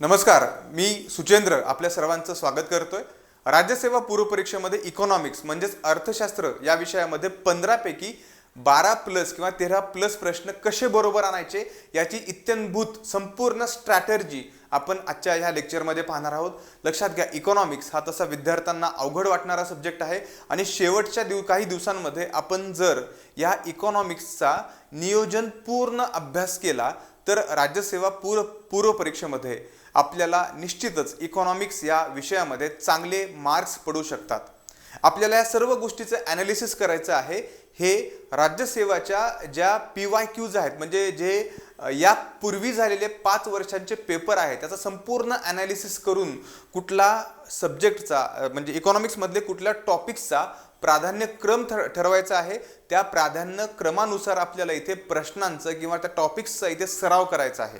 नमस्कार मी सुचेंद्र आपल्या सर्वांचं स्वागत करतोय. राज्यसेवा पूर्व परीक्षेमध्ये इकॉनॉमिक्स म्हणजेच अर्थशास्त्र या विषयामध्ये पंधरापैकी बारा प्लस किंवा तेरा प्लस प्रश्न कसे बरोबर आणायचे याची इत्यंभूत संपूर्ण स्ट्रॅटर्जी आपण आजच्या ह्या लेक्चरमध्ये पाहणार आहोत. लक्षात घ्या इकॉनॉमिक्स हा तसा विद्यार्थ्यांना अवघड वाटणारा सब्जेक्ट आहे आणि शेवटच्या दिव काही दिवसांमध्ये आपण जर या इकॉनॉमिक्सचा नियोजन पूर्ण अभ्यास केला तर राज्यसेवा पूर पूर्व परीक्षेमध्ये आपल्याला निश्चितच इकॉनॉमिक्स या विषयामध्ये चांगले मार्क्स पडू शकतात. आपल्याला या सर्व गोष्टीचं ॲनालिसिस करायचं आहे. हे राज्यसेवाच्या ज्या पी वाय क्यूज आहेत म्हणजे जे यापूर्वी झालेले पाच वर्षांचे पेपर आहेत त्याचा संपूर्ण ॲनालिसिस करून कुठला सब्जेक्टचा म्हणजे इकॉनॉमिक्समधले कुठल्या टॉपिक्सचा प्राधान्यक्रम ठर ठरवायचा आहे त्या प्राधान्य क्रमानुसार आपल्याला इथे प्रश्नांचं किंवा त्या टॉपिक्सचा इथे सराव करायचा आहे.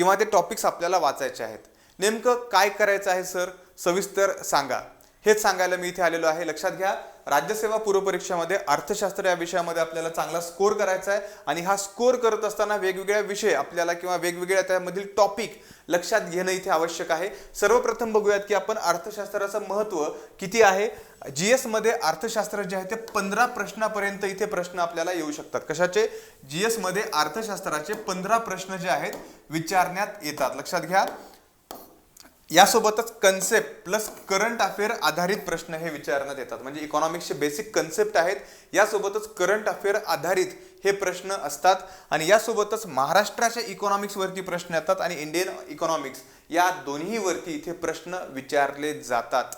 किंवा ते टॉपिक्स आपल्याला वाचायचे आहेत. नेमकं काय करायचं आहे सर सविस्तर सांगा. हेच सांगायला मी इथे आलेलो आहे. लक्षात घ्या राज्यसेवा पूर्वपरीक्षामध्ये अर्थशास्त्र या विषयामध्ये आपल्याला चांगला स्कोर करायचा आहे. आणि हा स्कोर करत असताना वेगवेगळ्या विषय आपल्याला किंवा वेगवेगळ्या त्यामधील टॉपिक लक्षात घेणं इथे आवश्यक आहे. सर्वप्रथम बघूयात की आपण अर्थशास्त्राचं महत्त्व किती आहे? जी एसमध्ये अर्थशास्त्र जे आहे ते पंधरा प्रश्नापर्यंत इथे प्रश्न आपल्याला येऊ शकतात. कशाचे? जी एसमध्ये अर्थशास्त्राचे पंधरा प्रश्न जे आहेत विचारण्यात येतात. लक्षात घ्या. यासोबतच कन्सेप्ट प्लस करंट अफेअर आधारित प्रश्न हे विचारण्यात येतात म्हणजे इकॉनॉमिक्सचे बेसिक कन्सेप्ट आहेत. यासोबतच करंट अफेअर आधारित हे प्रश्न असतात. आणि यासोबतच महाराष्ट्राच्या इकॉनॉमिक्सवरती प्रश्न येतात आणि इंडियन इकॉनॉमिक्स या दोन्हीवरती इथे प्रश्न विचारले जातात.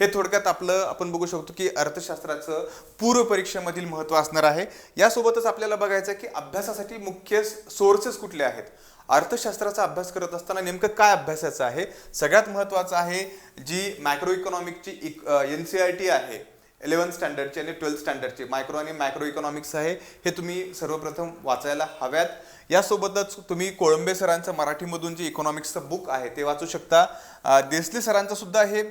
हे थोडक्यात आपलं आपण बघू शकतो की अर्थशास्त्राचं पूर्व परीक्षेमधील महत्त्व असणार आहे. यासोबतच आपल्याला बघायचं आहे की अभ्यासासाठी मुख्य सोर्सेस कुठले आहेत? अर्थशास्त्राचा अभ्यास करत असताना नेमकं काय अभ्यासाचं आहे? सगळ्यात महत्त्वाचं आहे जी मॅक्रो इकॉनॉमिकची एन सी आर टी आहे इलेवन स्टँडर्डची आणि ट्वेल्थ स्टँडर्डची मायक्रो आणि मॅक्रो इकॉनॉमिक्स आहे हे तुम्ही सर्वप्रथम वाचायला हव्यात. यासोबतच तुम्ही कोळंबे सरांचं मराठीमधून जे इकॉनॉमिक्सचं बुक आहे ते वाचू शकता. देसले सरांचं सुद्धा हे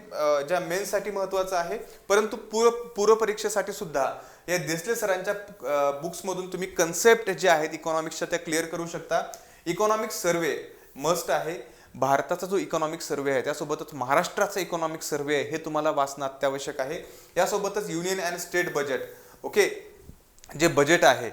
ज्या मेन्ससाठी महत्त्वाचं आहे परंतु पूर्व पूर्वपरीक्षेसाठी सुद्धा या देसले सरांच्या बुक्समधून तुम्ही कन्सेप्ट जे आहेत इकॉनॉमिक्सच्या त्या क्लिअर करू शकता. इकॉनॉमिक सर्वे मस्ट आहे. भारताचा जो इकॉनॉमिक सर्वे आहे त्यासोबतच महाराष्ट्राचा इकॉनॉमिक सर्वे आहे हे तुम्हाला वाचणं अत्यावश्यक आहे. यासोबतच union and state budget okay? जे बजेट आहे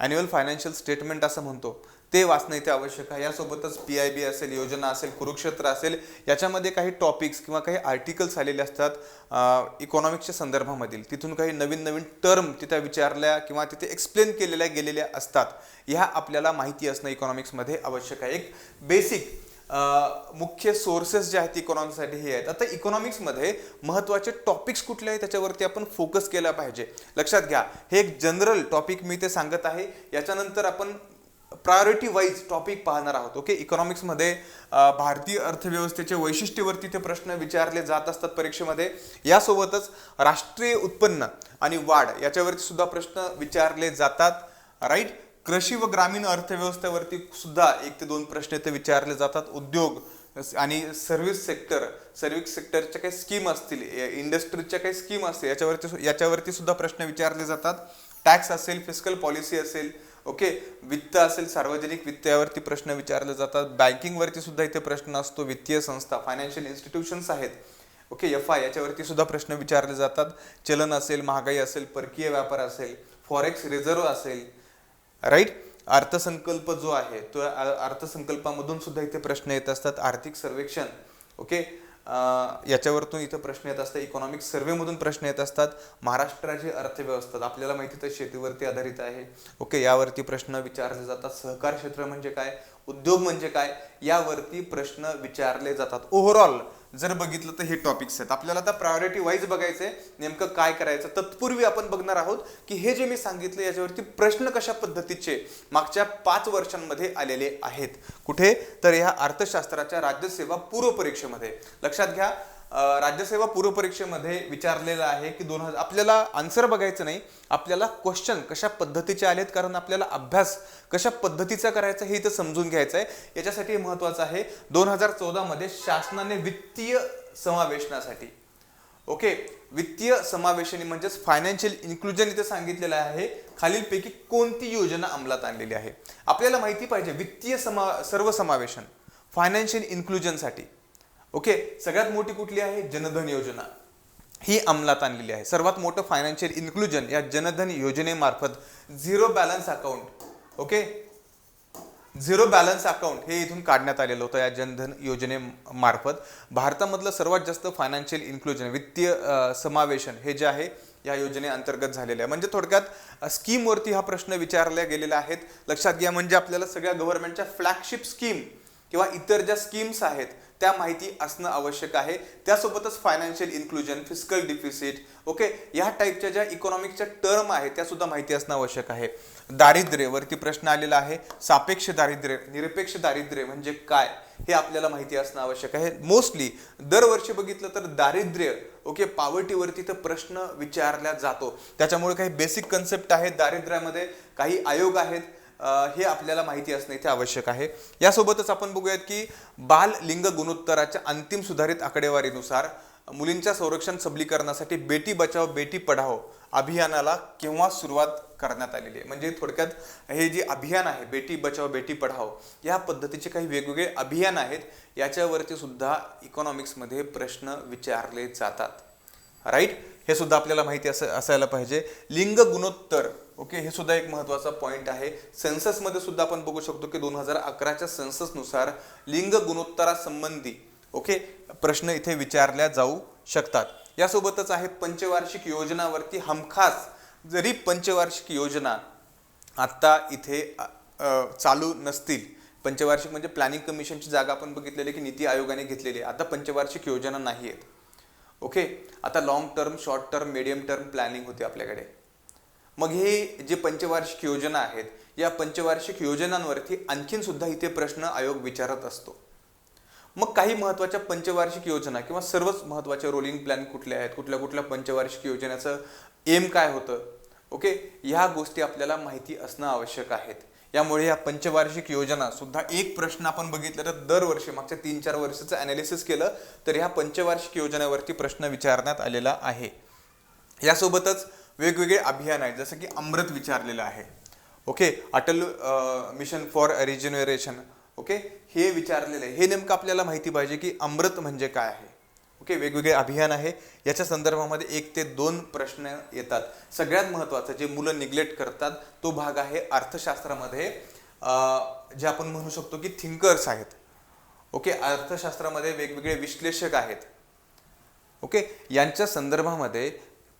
ॲन्युअल फायनान्शियल स्टेटमेंट असं म्हणतो. ते वाचणं इथे आवश्यक आहे. यासोबतच पी आय बी असेल योजना असेल कुरुक्षेत्र असेल याच्यामध्ये काही टॉपिक्स किंवा काही आर्टिकल्स आलेले असतात इकॉनॉमिक्सच्या संदर्भामधील. तिथून काही नवीन नवीन टर्म तिथे विचारल्या किंवा तिथे एक्सप्लेन केलेल्या गेलेल्या असतात. ह्या आपल्याला माहिती असणं इकॉनॉमिक्समध्ये आवश्यक आहे. एक बेसिक मुख्य सोर्सेस जे आहेत इकॉनॉमिक्ससाठी हे आहेत. आता इकॉनॉमिक्समध्ये महत्त्वाचे टॉपिक्स कुठले आहेत त्याच्यावरती आपण फोकस केला पाहिजे. लक्षात घ्या. हे एक जनरल टॉपिक मी ते सांगत आहे. याच्यानंतर आपण प्रायोरिटी वाईज टॉपिक पाहणार आहोत. ओके इकॉनॉमिक्समध्ये भारतीय अर्थव्यवस्थेचे वैशिष्ट्यवरती ते प्रश्न विचारले जात असतात परीक्षेमध्ये. यासोबतच राष्ट्रीय उत्पन्न आणि वाढ याच्यावरती सुद्धा प्रश्न विचारले जातात. राईट कृषी व ग्रामीण अर्थव्यवस्थेवरती सुद्धा एक ते दोन प्रश्न इथे विचारले जातात. उद्योग आणि सर्व्हिस सेक्टर सर्व्हिस सेक्टरच्या काही स्कीम असतील इंडस्ट्रीजच्या काही स्कीम असतील याच्यावरती याच्यावरती सुद्धा प्रश्न विचारले जातात. टॅक्स असेल फिस्कल पॉलिसी असेल ओके वित्त असेल सार्वजनिक वित्त यावरती प्रश्न विचारले जातात. बँकिंगवरती सुद्धा इथे प्रश्न असतो. वित्तीय संस्था फायनान्शियल इन्स्टिट्यूशन्स आहेत. ओके एफ आय याच्यावरती सुद्धा प्रश्न विचारले जातात. चलन असेल महागाई असेल परकीय व्यापार असेल फॉरेक्स रिझर्व असेल राईट अर्थसंकल्प जो आहे तो अर्थसंकल्पामधून सुद्धा इथे प्रश्न येत असतात. आर्थिक सर्वेक्षण ओके? याच्यावरतून इथं प्रश्न येत असतात. इकॉनॉमिक सर्वेमधून प्रश्न येत असतात. महाराष्ट्राची अर्थव्यवस्था आपल्याला माहिती तर शेतीवरती आधारित आहे. ओके यावरती प्रश्न विचारले जातात. सहकार क्षेत्र म्हणजे काय? उद्योग म्हणजे काय? यावरती प्रश्न विचारले जातात. ओव्हरऑल जर बघितलं तर हे टॉपिक्स आहेत. आपल्याला आता प्रायोरिटी वाईज बघायचंय नेमकं काय करायचं? तत्पूर्वी आपण बघणार आहोत की हे जे मी सांगितलं याच्यावरती प्रश्न कशा पद्धतीचे मागच्या पाच वर्षांमध्ये आलेले आहेत. कुठे? तर ह्या अर्थशास्त्राच्या राज्यसेवा पूर्व परीक्षेमध्ये लक्षात घ्या राज्यसेवा पूर्वपरीक्षेमध्ये विचारलेलं आहे की दोन हजार आपल्याला आन्सर बघायचं नाही. आपल्याला क्वेश्चन कशा पद्धतीचे आलेत? कारण आपल्याला अभ्यास कशा पद्धतीचा करायचा हे इथं समजून घ्यायचं आहे याच्यासाठी महत्त्वाचं आहे. दोन हजार चौदामध्ये शासनाने वित्तीय समावेशनासाठी. ओके? वित्तीय समावेशनी म्हणजेच फायनान्शियल इन्क्लुजन इथे सांगितलेलं आहे. खालीलपैकी कोणती योजना अंमलात आणलेली आहे? आपल्याला माहिती पाहिजे वित्तीय समा सर्वसमावेशन फायनान्शियल इन्क्लुजनसाठी ओके सगळ्यात मोठी कुठली आहे? जनधन योजना. ही अंमलात आणलेली आहे. सर्वात मोठं फायनान्शियल इन्क्लुजन या जनधन योजनेमार्फत zero balance account okay? Zero balance account हे इथून काढण्यात आलेलं होतं या जनधन योजनेमार्फत. भारतामधलं सर्वात जास्त फायनान्शियल इन्क्लुजन वित्तीय समावेशन हे जे आहे या योजनेअंतर्गत झालेलं आहे. म्हणजे थोडक्यात स्कीमवरती हा प्रश्न विचारल्या गेलेला आहेत. लक्षात घ्या म्हणजे आपल्याला सगळ्या गव्हर्नमेंटच्या फ्लॅगशिप स्कीम किंवा इतर ज्या स्कीम्स आहेत त्या माहिती असणं आवश्यक आहे. त्यासोबतच financial inclusion physical deficit okay या टाईपच्या ज्या इकॉनॉमिकच्या टर्म आहेत त्यासुद्धा माहिती असणं आवश्यक आहे. दारिद्र्य वरती प्रश्न आलेला आहे. सापेक्ष दारिद्र्य निरपेक्ष दारिद्र्य म्हणजे काय हे आपल्याला माहिती असणं आवश्यक आहे. मोस्टली दरवर्षी बघितलं तर दारिद्र्य ओके पावर्टीवरती तर प्रश्न विचारला जातो. त्याच्यामुळे काही बेसिक कन्सेप्ट आहेत दारिद्र्यामध्ये काही आयोग आहेत हे आपल्याला माहिती असणे इथे आवश्यक आहे. यासोबतच आपण बघूयात की बाल लिंग गुणोत्तराच्या अंतिम सुधारित आकडेवारीनुसार मुलींच्या संरक्षण सबलीकरणासाठी बेटी बचाव बेटी पढाओ अभियानाला केव्हा सुरुवात करण्यात आलेली आहे? म्हणजे थोडक्यात हे जे अभियान आहे बेटी बचाव बेटी पढाओ या पद्धतीचे काही वेगवेगळे अभियान आहेत. याच्यावरती सुद्धा इकॉनॉमिक्समध्ये प्रश्न विचारले जातात. राईट हे सुद्धा आपल्याला माहिती असं असायला पाहिजे. लिंग गुणोत्तर ओके हे सुद्धा एक महत्त्वाचा पॉईंट आहे. सेन्ससमध्ये सुद्धा आपण बघू शकतो की दोन हजार अकराच्या सेन्ससनुसार लिंग गुणोत्तरासंबंधी ओके प्रश्न इथे विचारल्या जाऊ शकतात. यासोबतच आहे पंचवार्षिक योजनावरती हमखास जरी पंचवार्षिक योजना आत्ता इथे चालू नसतील पंचवार्षिक म्हणजे प्लॅनिंग कमिशनची जागा आपण बघितलेली की नीती आयोगाने घेतलेली आहे. आता पंचवार्षिक योजना नाही आहेत ओके आता long term short term medium term planning होते आपल्याकडे. मग हे जे पंचवार्षिक योजना आहेत या पंचवार्षिक योजनांवरती आणखीन सुद्धा इथे प्रश्न आयोग विचारत असतो. मग काही महत्त्वाच्या पंचवार्षिक योजना किंवा सर्वच महत्त्वाच्या रोलिंग प्लॅन कुठल्या आहेत कुठल्या कुठल्या पंचवार्षिक योजनेचं एम काय होतं? ओके? ह्या गोष्टी आपल्याला माहिती असणं आवश्यक आहेत. यामुळे या पंचवार्षिक योजना सुद्धा एक प्रश्न आपण बघितलं तर दरवर्षी मागच्या तीन चार वर्षाचं अनालिसिस केलं तर ह्या पंचवार्षिक योजनेवरती प्रश्न विचारण्यात आलेला आहे. यासोबतच वेगवेगळे अभियान आहेत जसं की अमृत विचारलेलं आहे. Okay Atal mission for regeneration okay हे विचारलेलं आहे. हे नेमकं आपल्याला माहिती पाहिजे की अमृत म्हणजे काय आहे. ओके वेगवेगळे अभियान आहे. याच्या संदर्भामध्ये एक ते दोन प्रश्न येतात. सगळ्यात महत्त्वाचं जे मुलं निग्लेक्ट करतात तो भाग आहे अर्थशास्त्रामध्ये. जे आपण म्हणू शकतो की थिंकर्स आहेत. ओके अर्थशास्त्रामध्ये वेगवेगळे विश्लेषक आहेत. ओके यांच्या संदर्भामध्ये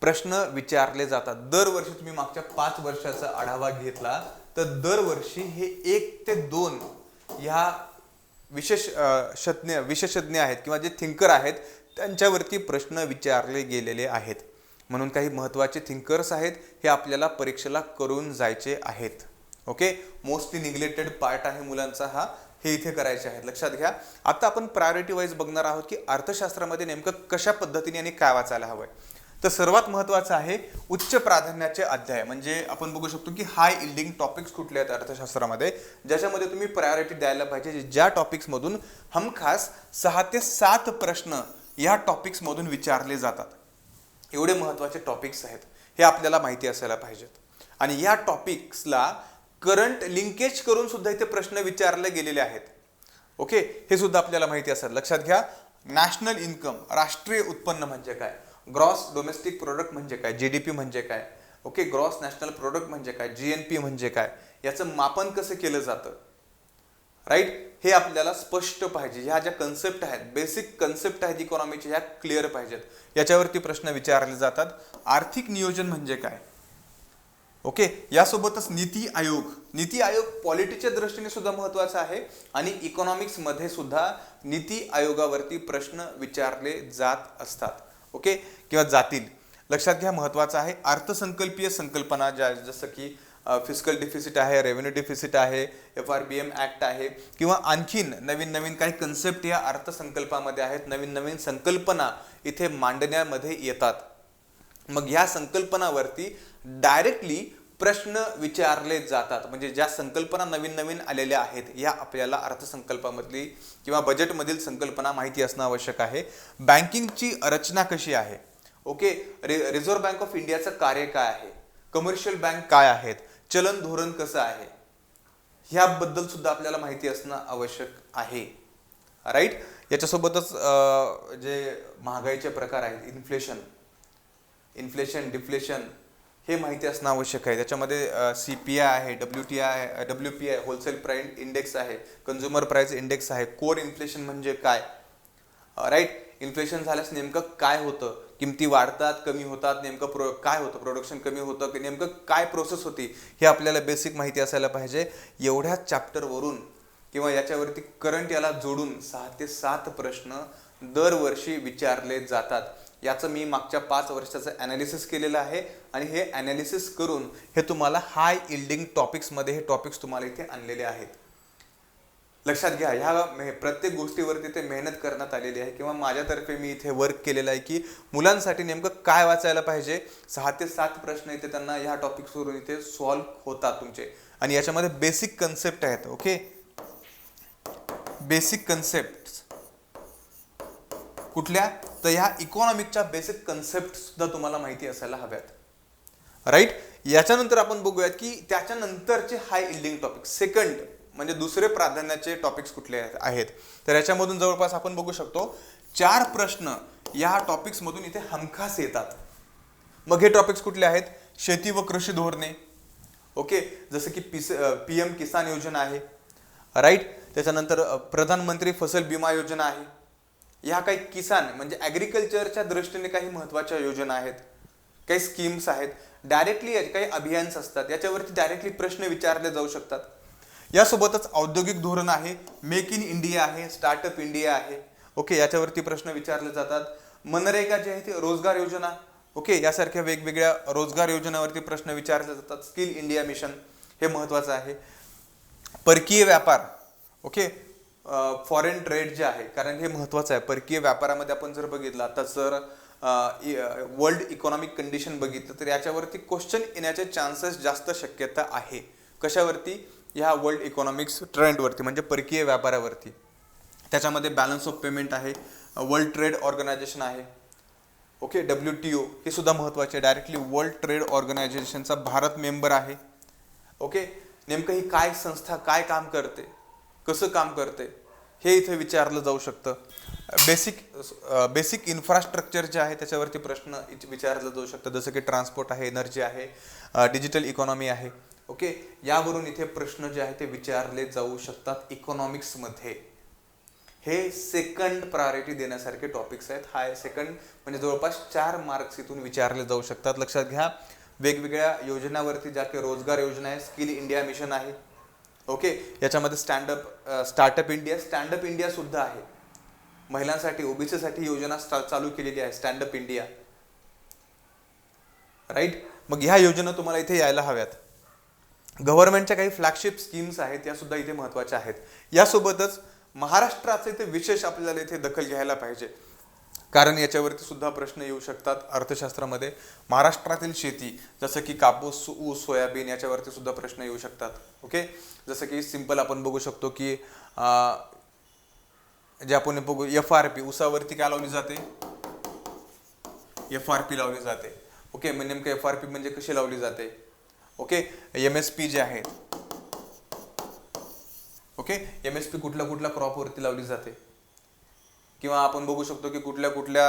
प्रश्न विचारले जातात. दरवर्षी तुम्ही मागच्या पाच वर्षाचा आढावा घेतला तर दरवर्षी हे एक ते दोन ह्या विशेष शज्ञ विशेषज्ञ आहेत किंवा जे थिंकर आहेत त्यांच्यावरती प्रश्न विचारले गेलेले आहेत. म्हणून काही महत्त्वाचे थिंकर्स आहेत हे आपल्याला परीक्षेला करून जायचे आहेत. ओके? मोस्टली निग्लेक्टेड पार्ट आहे मुलांचा हा. हे इथे करायचे आहेत. लक्षात घ्या. आता आपण प्रायोरिटी वाईज बघणार आहोत की अर्थशास्त्रामध्ये नेमकं कशा पद्धतीने आणि काय वाचायला हवं आहे तर सर्वात महत्त्वाचं आहे उच्च प्राधान्याचे अध्याय. म्हणजे आपण बघू शकतो की हाय इल्डिंग टॉपिक्स कुठले आहेत अर्थशास्त्रामध्ये ज्याच्यामध्ये तुम्ही प्रायोरिटी द्यायला पाहिजे ज्या टॉपिक्समधून हमखास सहा ते सात प्रश्न या टॉपिक्समधून विचारले जातात. एवढे महत्त्वाचे टॉपिक्स आहेत हे आपल्याला माहिती असायला पाहिजेत. आणि या टॉपिक्सला करंट लिंकेज करून सुद्धा इथे प्रश्न विचारले गेलेले आहेत. ओके हे सुद्धा आपल्याला माहिती असेल. लक्षात घ्या. नॅशनल इन्कम राष्ट्रीय उत्पन्न म्हणजे काय? ग्रॉस डोमेस्टिक प्रोडक्ट म्हणजे काय? जे डी पी म्हणजे काय? ओके ग्रॉस नॅशनल प्रोडक्ट म्हणजे काय? जी एन पी म्हणजे काय? याचं मापन कसं केलं जातं? राईट हे आपल्याला स्पष्ट पाहिजे. ह्या ज्या कन्सेप्ट आहेत बेसिक कन्सेप्ट आहेत इकॉनॉमीच्या ह्या क्लिअर पाहिजेत. याच्यावरती प्रश्न विचारले जातात. आर्थिक नियोजन म्हणजे काय? ओके यासोबतच नीती आयोग. नीती आयोग पॉलिटीच्या दृष्टीने सुद्धा महत्त्वाचा आहे आणि इकॉनॉमिक्समध्ये सुद्धा नीती आयोगावरती प्रश्न विचारले जात असतात. ओके? किंवा जातील. लक्षात घ्या महत्त्वाचं आहे अर्थसंकल्पीय संकल्पना ज्या जसं की फिजिकल डिफिसिट आहे रेव्हेन्यू डिफिसिट आहे F R B M act आहे किंवा आणखीन नवीन नवीन काही कन्सेप्ट या अर्थसंकल्पामध्ये आहेत नवीन नवीन संकल्पना इथे मांडण्यामध्ये येतात. मग ह्या संकल्पनावरती डायरेक्टली प्रश्न विचारले जातात. म्हणजे ज्या संकल्पना नवीन नवीन आलेल्या आहेत या आपल्याला अर्थसंकल्पामधली किंवा बजेटमधील संकल्पना माहिती असणं आवश्यक आहे. बँकिंगची रचना कशी आहे? ओके रि रिझर्व्ह बँक ऑफ इंडियाचं कार्य काय आहे? कमर्शियल बँक काय आहेत? चलन धोरण कसं आहे? ह्याबद्दल सुद्धा आपल्याला माहिती असणं आवश्यक आहे. राईट याच्यासोबतच जे महागाईचे प्रकार आहेत इन्फ्लेशन इन्फ्लेशन डिफ्लेशन हे माहिती असणं आवश्यक आहे. त्याच्यामध्ये सी पी आय आहे W T I W P I wholesale price index आहे कन्झ्युमर प्राईस इंडेक्स आहे कोर इन्फ्लेशन म्हणजे काय? राईट इन्फ्लेशन झाल्यास नेमकं काय होतं? किमती वाढतात कमी होतात नेमकं प्रो काय होतं? प्रोडक्शन कमी होतं की नेमकं काय प्रोसेस होती? हे आपल्याला बेसिक माहिती असायला पाहिजे. एवढ्याच चॅप्टरवरून किंवा याच्यावरती करंट याला जोडून सहा ते सात प्रश्न दरवर्षी विचारले जातात. याचं मी मागच्या पाच वर्षाचं ॲनालिसिस केलेलं आहे. आणि हे ॲनालिसिस करून हे तुम्हाला हाय इल्डिंग टॉपिक्समध्ये हे टॉपिक्स तुम्हाला इथे आणलेले आहेत. लक्षात घ्या ह्या मे- प्रत्येक गोष्टीवरती ते मेहनत करण्यात आलेली आहे किंवा माझ्यातर्फे मी इथे वर्क केलेलं आहे की मुलांसाठी नेमकं काय वाचायला पाहिजे? सहा ते सात प्रश्न इथे त्यांना ह्या टॉपिक्सवरून इथे सॉल्व्ह होतात तुमचे. आणि याच्यामध्ये बेसिक कन्सेप्ट आहेत ओके बेसिक कन्सेप्ट कुठल्या? तर ह्या इकॉनॉमिकच्या बेसिक कन्सेप्ट सुद्धा तुम्हाला माहिती असायला हव्यात. राईट याच्यानंतर आपण बघूयात की त्याच्यानंतरचे हाय इल्डिंग टॉपिक सेकंड म्हणजे दुसरे प्राधान्याचे टॉपिक्स कुठले आहेत- तर याच्यामधून जवळपास आपण बघू शकतो चार प्रश्न या टॉपिक्समधून इथे हमखास येतात. मग हे टॉपिक्स कुठले आहेत? शेती व कृषी धोरणे. ओके जसं की पी पी एम किसान योजना आहे. राईट त्याच्यानंतर प्रधानमंत्री फसल विमा योजना आहे. ह्या काही किसान म्हणजे ॲग्रिकल्चरच्या दृष्टीने काही महत्त्वाच्या योजना आहेत काही स्कीम्स आहेत. डायरेक्टली काही अभियान्स असतात. याच्यावरती डायरेक्टली प्रश्न विचारले जाऊ शकतात. यासोबतच औद्योगिक धोरण आहे. मेक इन इंडिया आहे. स्टार्टअप इंडिया आहे. ओके याच्यावरती प्रश्न विचारले जातात. मनरेगा जे आहे ते रोजगार योजना. ओके यासारख्या वेगवेगळ्या रोजगार योजनावरती प्रश्न विचारले जातात. स्किल इंडिया मिशन हे महत्त्वाचं आहे. परकीय व्यापार. ओके फॉरेन ट्रेड जे आहे कारण हे महत्त्वाचं आहे. परकीय व्यापारामध्ये आपण जर बघितलं आता जर वर्ल्ड इकॉनॉमिक कंडिशन बघितलं तर याच्यावरती क्वेश्चन येण्याचे चान्सेस जास्त शक्यता आहे. कशावरती? ह्या वर्ल्ड इकॉनॉमिक्स ट्रेंडवरती म्हणजे परकीय व्यापारावरती. त्याच्यामध्ये बॅलन्स ऑफ पेमेंट आहे वर्ल्ड ट्रेड ऑर्गनायझेशन आहे. ओके डब्ल्यू टी ओ हे सुद्धा महत्त्वाचे आहे. डायरेक्टली वर्ल्ड ट्रेड ऑर्गनायझेशनचा भारत मेंबर आहे. ओके नेमकं ही काय संस्था काय काम करते? कसं काम करते हे इथे विचारलं जाऊ शकतं. बेसिक बेसिक इन्फ्रास्ट्रक्चर जे आहे त्याच्यावरती प्रश्न इच- विचारलं जाऊ शकतं. जसं की ट्रान्सपोर्ट आहे एनर्जी आहे डिजिटल इकॉनॉमी आहे. ओके यावरून इथे प्रश्न जे आहे ते विचारले जाऊ शकतात इकॉनॉमिक्समध्ये हे सेकंड प्रायोरिटी देण्यासारखे टॉपिक्स आहेत. हाय सेकंड म्हणजे जवळपास चार मार्क्स इथून विचारले जाऊ शकतात. लक्षात घ्या वेगवेगळ्या योजनावरती ज्या काही रोजगार योजना आहे स्किल इंडिया मिशन आहे. ओके याच्यामध्ये standup startup India standup India सुद्धा आहे. महिलांसाठी ओबीसीसाठी योजना चालू केलेली आहे स्टँडअप इंडिया राईट मग ह्या योजना तुम्हाला इथे यायला हव्यात. गव्हर्नमेंटच्या काही फ्लॅगशिप स्कीम्स आहेत या सुद्धा इथे महत्त्वाच्या आहेत. यासोबतच महाराष्ट्राचे इथे विशेष आपल्याला इथे दखल घ्यायला पाहिजे. कारण याच्यावरती सुद्धा प्रश्न येऊ शकतात अर्थशास्त्रामध्ये. महाराष्ट्रातील शेती जसं की कापूस ऊस सोयाबीन याच्यावरती सुद्धा प्रश्न येऊ शकतात. ओके जसं की सिंपल आपण बघू शकतो की जे आपण बघू एफ आर पी ऊसावरती काय लावली जाते? एफ आर पी लावली जाते. ओके मग नेमकं एफ आर पी म्हणजे कशी लावली जाते? ओके एम एस पी जे आहेत. ओके एम एस पी कुठल्या कुठल्या क्रॉपवरती लावली जाते? किंवा आपण बघू शकतो की कुठल्या कुठल्या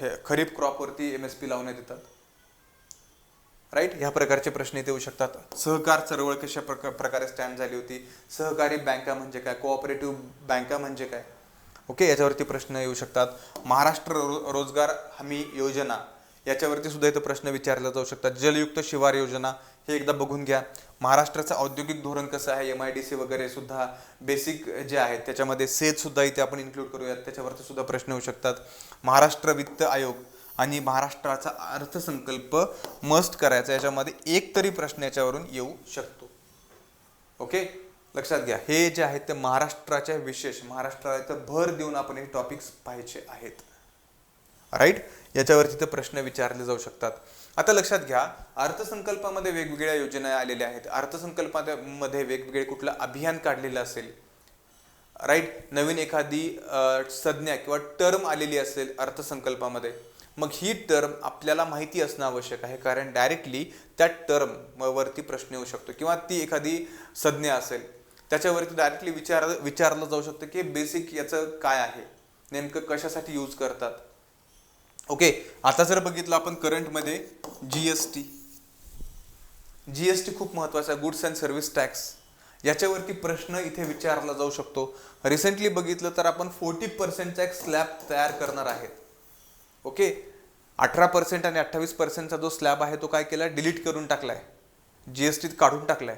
हे खरीप क्रॉपवरती एम एस पी लावण्यात येतात राईट ह्या प्रकारचे प्रश्न इथे येऊ शकतात. सहकार चळवळ कशा प्रका प्रकारे स्टँड झाली होती? सहकारी बँका म्हणजे काय? कोऑपरेटिव्ह बँका म्हणजे काय? ओके याच्यावरती प्रश्न येऊ शकतात. महाराष्ट्र रो रोजगार हमी योजना. याच्यावरती सुद्धा इथं प्रश्न विचारले जाऊ शकतात. जलयुक्त शिवार योजना हे एकदा बघून घ्या. महाराष्ट्राचं औद्योगिक धोरण कसं आहे? एम आय डी सी वगैरे सुद्धा बेसिक जे आहेत त्याच्यामध्ये सेज सुद्धा इथे आपण इन्क्लूड करूयात. त्याच्यावरती सुद्धा प्रश्न येऊ शकतात. महाराष्ट्र वित्त आयोग आणि महाराष्ट्राचा अर्थसंकल्प मस्ट करायचा. याच्यामध्ये एक तरी प्रश्न याच्यावरून येऊ शकतो. ओके? लक्षात घ्या. हे जे आहेत ते महाराष्ट्राच्या विशेष महाराष्ट्राला इथं भर देऊन आपण हे टॉपिक्स पाहायचे आहेत. राईट याच्यावरती ते प्रश्न विचारले जाऊ शकतात. आता लक्षात घ्या अर्थसंकल्पामध्ये वेगवेगळ्या योजना आलेल्या आहेत. अर्थसंकल्पामध्ये वेगवेगळे कुठलं अभियान काढलेलं असेल. राईट नवीन एखादी संज्ञा किंवा टर्म आलेली असेल अर्थसंकल्पामध्ये. मग ही टर्म आपल्याला माहिती असणं आवश्यक आहे कारण डायरेक्टली त्या टर्म वरती प्रश्न येऊ शकतो किंवा ती एखादी संज्ञा असेल. त्याच्यावरती डायरेक्टली विचार विचारलं जाऊ शकतं की बेसिक याचं काय आहे? नेमकं कशासाठी यूज करतात? ओके आता जर बघितलं आपण करंटमध्ये G S T G S T खूप महत्त्वाचा आहे गुड्स अँड सर्व्हिस टॅक्स याच्यावरती प्रश्न इथे विचारला जाऊ शकतो. रिसेंटली बघितलं तर आपण फोर्टी पर्सेंटचा एक स्लॅब तयार करणार आहेत ओके अठरा पर्सेंट आणि अठ्ठावीस पर्सेंटचा जो स्लॅब आहे तो काय केला डिलीट करून टाकलाय. जी एस टीत काढून टाकलाय.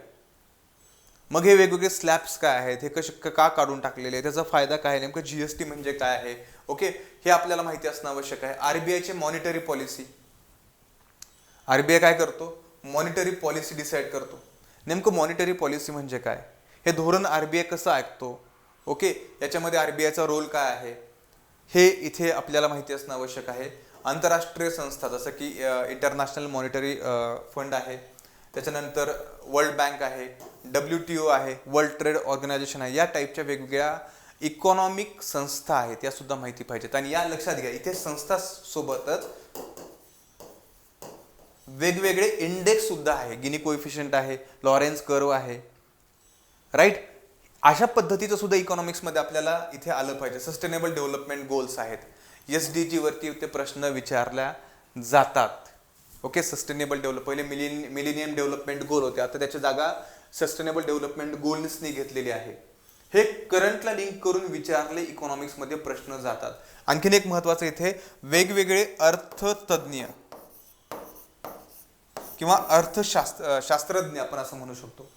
मग हे वेगवेगळे स्लॅब्स काय आहेत? हे कश का काढून टाकलेले आहे त्याचा फायदा काय आहे? नेमकं टी म्हणजे काय आहे? ओके हे आपल्याला माहिती असणं आवश्यक आहे. आरबीआयचे मॉनिटरी पॉलिसी आरबीआय काय करतो? मॉनिटरी पॉलिसी डिसाईड करतो. नेमकं मॉनिटरी पॉलिसी म्हणजे काय? हे धोरण आरबीआय कसं ऐकतो? ओके याच्यामध्ये आरबीआयचा रोल काय आहे? हे इथे आपल्याला माहिती असणं आवश्यक आहे. आंतरराष्ट्रीय संस्था जसं की इंटरनॅशनल मॉनिटरी फंड आहे. त्याच्यानंतर वर्ल्ड बँक आहे. डब्ल्यू टी ओ आहे. वर्ल्ड ट्रेड ऑर्गनायझेशन आहे. या टाईपच्या वेगवेगळ्या इकॉनॉमिक संस्था आहेत या सुद्धा माहिती पाहिजेत. आणि या लक्षात घ्या इथे संस्था सोबतच वेगवेगळे इंडेक्स सुद्धा आहे. गिनी कोइफिशियंट आहे लॉरेन्स कर्व आहे. राईट अशा पद्धतीचं सुद्धा इकॉनॉमिक्समध्ये आपल्याला इथे आलं पाहिजे. सस्टेनेबल डेव्हलपमेंट गोल्स आहेत. एस डी जीवरती ते प्रश्न विचारल्या जातात. ओके सस्टेनेबल डेव्हलप पहिले मिलिन मिलिनियम डेव्हलपमेंट गोल होते. आता त्याची जागा सस्टेनेबल डेव्हलपमेंट गोल्सनी घेतलेली आहे. हे करंटला लिंक करून विचारले इकॉनॉमिक्समध्ये प्रश्न जातात. आणखीन एक महत्वाचं इथे वेगवेगळे अर्थतज्ञ किंवा अर्थशास्त्र शास्त्रज्ञ आपण असं म्हणू शकतो.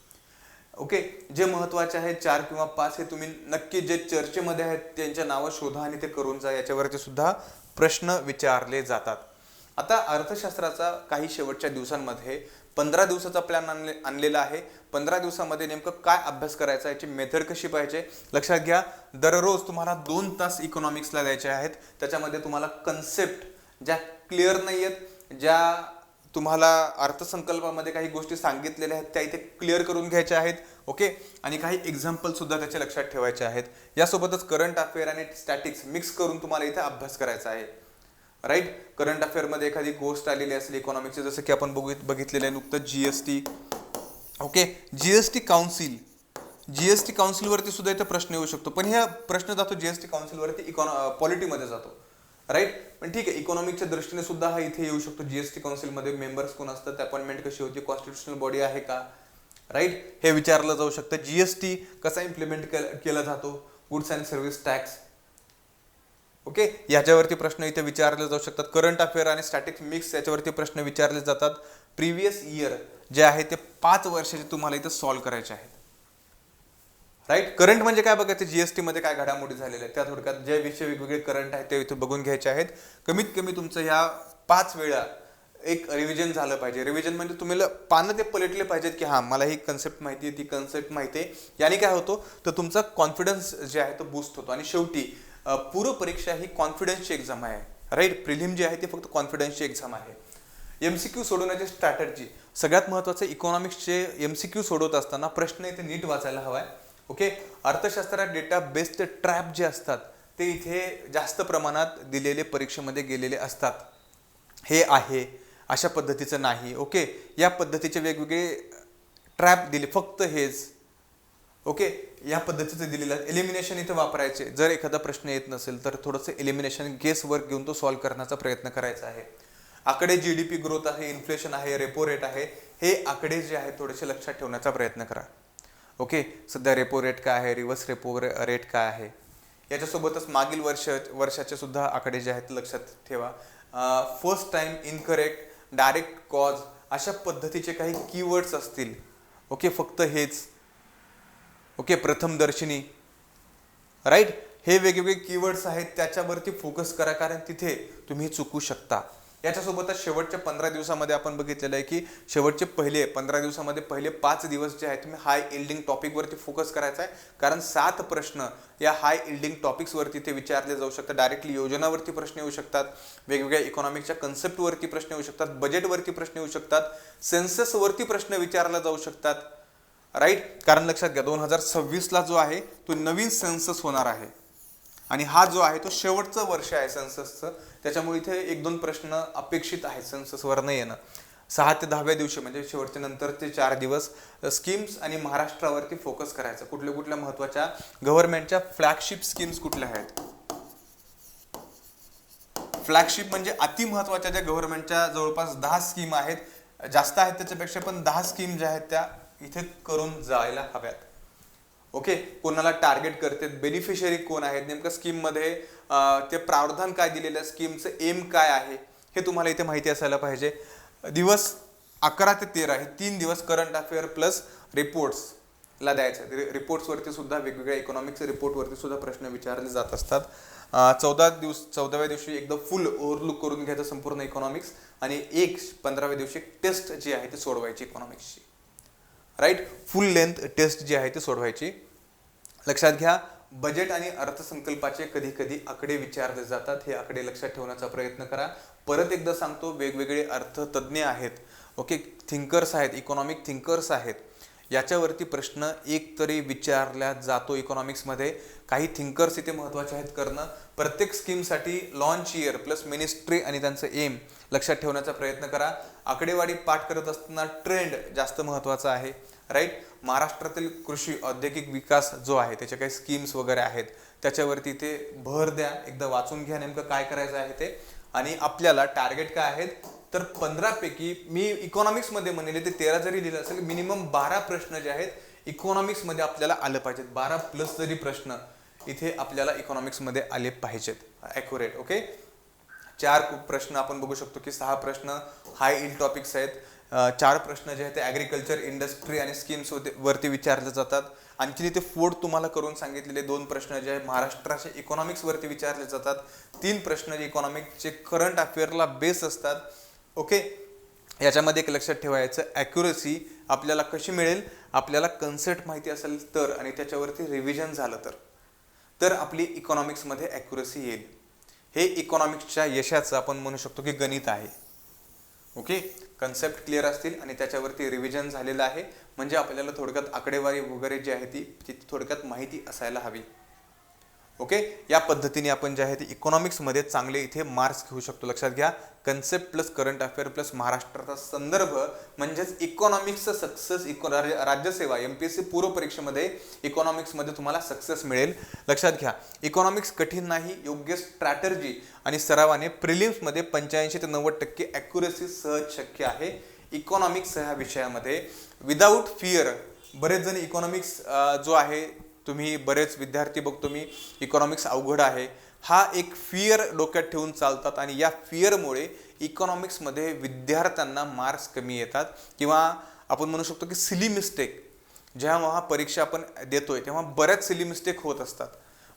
ओके जे महत्त्वाचे आहेत चार किंवा पाच हे तुम्ही नक्की जे चर्चेमध्ये आहेत त्यांच्या नावं शोधा आणि ते करून जा. याच्यावरती सुद्धा प्रश्न विचारले जातात. आता अर्थशास्त्राचा काही शेवटच्या दिवसांमध्ये पंधरा दिवसाचा प्लॅन आणले आणलेला आहे. पंधरा दिवसामध्ये नेमकं काय अभ्यास करायचा याची मेथड कशी पाहिजे? लक्षात घ्या दररोज तुम्हाला दोन तास इकॉनॉमिक्सला द्यायचे आहेत. त्याच्यामध्ये तुम्हाला कन्सेप्ट ज्या क्लिअर नाही आहेत ज्या तुम्हाला अर्थसंकल्पामध्ये काही गोष्टी सांगितलेल्या आहेत त्या इथे क्लिअर करून घ्यायच्या आहेत ओके? आणि काही एक्झाम्पलसुद्धा त्याच्या त्याचे लक्षात ठेवायचे आहेत. यासोबतच करंट अफेअर आणि स्टॅटिक्स मिक्स करून तुम्हाला इथे अभ्यास करायचा आहे. राईट करंट अफेअरमध्ये एखादी गोष्ट आलेली असेल इकॉनॉमिक्सची जसं की आपण बघित बघितलेलं आहे नुकतं G S T okay G S T council G S T काउन्सिलवरती सुद्धा इथे प्रश्न येऊ शकतो. पण ह्या प्रश्न जातो जी एस टी काउन्सिलवरती इकॉनॉ पॉलिटीमध्ये जातो. राईट पण ठीक आहे इकॉनॉमिकच्या दृष्टीने सुद्धा हा इथे येऊ शकतो जीएसटी काउन्सिलमध्ये मेंबर्स कोण असतात अपॉइंटमेंट कशी होती कॉन्स्टिट्युशनल बॉडी आहे का? राईट हे विचारलं जाऊ शकतं. जीएसटी कसा इम्प्लिमेंट केला जातो? Goods and service tax okay याच्यावरती प्रश्न इथे विचारले जाऊ शकतात. करंट अफेअर आणि स्टॅटिक मिक्स याच्यावरती प्रश्न विचारले जातात. प्रिव्हियस इयर जे आहे ते पाच वर्षाचे तुम्हाला इथं सॉल्व्ह करायचे आहेत. राईट करंट म्हणजे काय बघायचं जीएसटी मध्ये काय घडामोडी झालेल्या आहेत. त्या थोडक्यात जे विषय वेगवेगळे करंट आहेत ते इथे बघून घ्यायचे आहेत. कमीत कमी तुमचं ह्या पाच वेळा एक रिव्हिजन झालं पाहिजे. रिव्हिजन म्हणजे तुम्ही पानं ते पलटले पाहिजेत की हां मला ही कन्सेप्ट माहिती आहे ती कन्सेप्ट माहिती आहे. याने काय होतो तर तुमचा कॉन्फिडन्स जे आहे तो बूस्ट होतो. आणि शेवटी पूर्व परीक्षा ही कॉन्फिडन्सची एक्झाम आहे. राईट प्रिलिम जी आहे ती फक्त कॉन्फिडन्सची एक्झाम आहे. एम सी क्यू सोडवण्याची स्ट्रॅटर्जी सगळ्यात महत्त्वाचं इकॉनॉमिक्सचे एम सी क्यू सोडवत असताना प्रश्न इथे नीट वाचायला हवा आहे ओके अर्थशास्त्रात डेटा बेस्ड ट्रॅप जे असतात ते इथे जास्त प्रमाणात दिलेले परीक्षेमध्ये गेलेले असतात. हे आहे अशा पद्धतीचं नाही. ओके या पद्धतीचे वेगवेगळे ट्रॅप दिले फक्त हेच. ओके या पद्धतीचं दिलेलं आहे. एलिमिनेशन इथे वापरायचे. जर एखादा प्रश्न येत नसेल तर थोडंसं एलिमिनेशन गेस वर्क घेऊन तो सॉल्व्ह करण्याचा प्रयत्न करायचा आहे. आकडे जी डी पी ग्रोथ आहे इन्फ्लेशन आहे रेपो रेट आहे हे आकडे जे आहेत थोडेसे लक्षात ठेवण्याचा प्रयत्न करा. ओके सध्या रेपो रेट काय आहे? रिव्हर्स रेपो रे रेट काय आहे? याच्यासोबतच मागील वर्ष वर्षाचे सुद्धा आकडे जे आहेत लक्षात ठेवा. First time incorrect direct cause अशा पद्धतीचे काही कीवर्ड्स असतील. ओके फक्त हेच. ओके प्रथमदर्शिनी राईट हे वेगवेगळे कीवर्ड्स आहेत त्याच्यावरती फोकस करा कारण तिथे तुम्ही चुकू शकता. याच्यासोबतच शेवटच्या पंधरा दिवसामध्ये आपण बघितलेलं आहे की शेवटचे पहिले पंधरा दिवसामध्ये पहिले पाच दिवस जे आहेत तुम्ही हाय इल्डिंग टॉपिकवरती फोकस करायचा आहे. कारण सात प्रश्न या हाय इल्डिंग टॉपिक्सवरती ते विचारले जाऊ शकतात. डायरेक्टली योजनावरती प्रश्न येऊ शकतात. वेगवेगळ्या इकॉनॉमिकच्या कन्सेप्टवरती प्रश्न येऊ शकतात. बजेटवरती प्रश्न येऊ शकतात. सेन्ससवरती प्रश्न विचारला जाऊ शकतात. राईट कारण लक्षात घ्या दोन हजार सव्वीसला जो आहे तो नवीन सेन्सस होणार आहे. आणि हा जो आहे तो शेवटचं वर्ष आहे सेन्ससचं. त्याच्यामुळे इथे एक दोन प्रश्न अपेक्षित आहेत सेन्ससवर न येणं. सहा ते दहाव्या दिवशी म्हणजे शेवटच्या नंतरचे चार दिवस स्कीम्स आणि महाराष्ट्रावरती फोकस करायचं. कुठल्या कुठल्या महत्त्वाच्या गव्हर्नमेंटच्या फ्लॅगशिप स्कीम्स कुठल्या आहेत? फ्लॅगशिप म्हणजे अति महत्त्वाच्या ज्या गव्हर्नमेंटच्या जवळपास दहा स्कीम आहेत जास्त आहेत त्याच्यापेक्षा पण दहा स्कीम ज्या आहेत त्या इथे करून जायला हव्यात. ओके? कोणाला टार्गेट करते बेनिफिशरी कोण आहेत नेमकं स्कीममध्ये ते प्रावधान काय दिलेलं स्कीमचं एम काय आहे हे तुम्हाला इथे माहिती असायला पाहिजे. दिवस अकरा ते तेरा हे तीन दिवस करंट अफेअर प्लस रिपोर्ट्सला द्यायचं रिपोर्ट्सवरती सुद्धा वेगवेगळ्या इकॉनॉमिक्स रिपोर्टवरती सुद्धा प्रश्न विचारले जात असतात. चौदा दिवस चौदाव्या दिवशी एकदम फुल ओव्हरलुक करून घ्यायचं संपूर्ण इकॉनॉमिक्स आणि एक पंधराव्या दिवशी टेस्ट जी आहे ती सोडवायची इकॉनॉमिक्सची राईट फुल लेंथ टेस्ट जी आहे ती सोडवायची. लक्षात घ्या बजेट आणि अर्थसंकल्पाचे कधी कधी आकडे विचारले जातात. हे आकडे लक्षात ठेवण्याचा प्रयत्न करा. परत एकदा सांगतो वेगवेगळे अर्थतज्ञ आहेत. ओके थिंकर्स आहेत इकॉनॉमिक थिंकर्स आहेत. याच्यावरती प्रश्न एक तरी विचारला जातो इकॉनॉमिक्समध्ये काही थिंकर्स इथे महत्त्वाचे आहेत करणं. प्रत्येक स्कीमसाठी लॉन्च इयर प्लस मिनिस्ट्री आणि त्यांचं एम लक्षात ठेवण्याचा प्रयत्न करा. आकडेवारी पाठ करत असताना ट्रेंड जास्त महत्त्वाचा आहे. राईट महाराष्ट्रातील कृषी औद्योगिक विकास जो आहे त्याच्या काही स्कीम्स वगैरे आहेत त्याच्यावरती ते भर द्या. एकदा वाचून घ्या नेमकं काय करायचं आहे ते. आणि आपल्याला टार्गेट काय आहेत? तर पंधरापैकी मी इकॉनॉमिक्समध्ये म्हणले ते तेरा जरी लिहिलं असेल मिनिमम बारा प्रश्न जे आहेत इकॉनॉमिक्समध्ये आपल्याला आलं पाहिजेत. बारा प्लस जरी प्रश्न इथे आपल्याला इकॉनॉमिक्समध्ये आले पाहिजेत. ॲक्युरेट ओके चार प्रश्न आपण बघू शकतो की सहा प्रश्न हाय इल टॉपिक्स आहेत. चार प्रश्न जे आहेत ते ॲग्रिकल्चर इंडस्ट्री आणि स्कीम्स वरती विचारले जातात. आणखी इथे फोड तुम्हाला करून सांगितलेले दोन प्रश्न जे आहेत महाराष्ट्राचे इकॉनॉमिक्सवरती विचारले जातात. तीन प्रश्न जे इकॉनॉमिक्सचे करंट अफेअरला बेस असतात. ओके याच्यामध्ये एक लक्षात ठेवायचं ॲक्युरसी आपल्याला कशी मिळेल? आपल्याला कन्सेप्ट माहिती असेल तर आणि त्याच्यावरती रिव्हिजन झालं तर. तर आपली इकॉनॉमिक्समध्ये ॲक्युरसी येईल. हे इकॉनॉमिक्सच्या यशाचं आपण म्हणू शकतो की गणित आहे. ओके? कन्सेप्ट क्लिअर असतील आणि त्याच्यावरती रिव्हिजन झालेलं आहे. म्हणजे आपल्याला थोडक्यात आकडेवारी वगैरे जी आहे ती ती थोडक्यात माहिती असायला हवी. ओके? या पद्धतीने आपण जे आहे ते इकॉनॉमिक्समध्ये चांगले इथे मार्क्स घेऊ शकतो. लक्षात घ्या. Concept plus current affair plus महाराष्ट्राचा संदर्भ म्हणजेच इकॉनॉमिक्सचं सक्सेस इको राज्य- राज्यसेवा एम पी एस सी पूर्व परीक्षेमध्ये इकॉनॉमिक्समध्ये तुम्हाला सक्सेस मिळेल. लक्षात घ्या. इकॉनॉमिक्स कठीण नाही योग्य स्ट्रॅटर्जी आणि सरावाने प्रिलिम्समध्ये पंच्याऐंशी ते नव्वद टक्के ॲक्युरेसी सहज शक्य आहे. इकॉनॉमिक्स ह्या विषयामध्ये. विदाऊट फिअर बरेच जण इकॉनॉमिक्स जो आहे तुम्ही बरेच विद्यार्थी बघतो मी इकॉनॉमिक्स अवघड आहे. हा एक फिअर डोक्यात ठेवून चालतात आणि या फिअरमुळे इकॉनॉमिक्समध्ये विद्यार्थ्यांना मार्क्स कमी येतात. किंवा आपण म्हणू शकतो की सिली मिस्टेक जेव्हा परीक्षा आपण देतोय तेव्हा बऱ्याच सिली मिस्टेक होत असतात.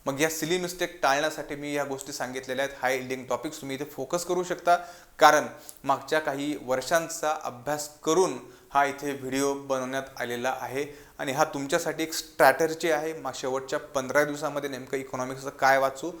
मग या सिली मिस्टेक टाळण्यासाठी मी या गोष्टी सांगितलेल्या आहेत. हाय इल्डिंग टॉपिक्स तुम्ही इथे फोकस करू शकता. कारण मागच्या काही वर्षांचा अभ्यास करून हा इथे व्हिडिओ बनवण्यात आलेला आहे आणि हा तुमच्यासाठी एक स्ट्रॅटर्जी आहे. मग शेवटच्या पंधरा दिवसामध्ये नेमकं इकॉनॉमिक्सचं काय वाचू?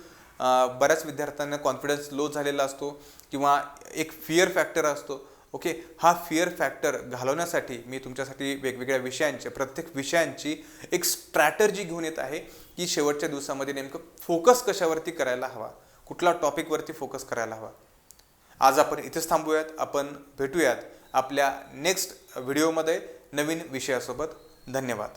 बऱ्याच विद्यार्थ्यांना कॉन्फिडन्स लो झालेला असतो किंवा एक फिअर फॅक्टर असतो. ओके हा फिअर फॅक्टर घालवण्यासाठी मी तुमच्यासाठी वेगवेगळ्या विषयांचे प्रत्येक विषयांची एक स्ट्रॅटर्जी घेऊन येत आहे की शेवटच्या दिवसामध्ये नेमकं फोकस कशावरती करायला हवा? कुठला टॉपिकवरती फोकस करायला हवा? आज आपण इथेच थांबूयात. आपण भेटूयात. आपल्या नेक्स्ट व्हिडिओमध्ये नवीन विषयासोबत धन्यवाद.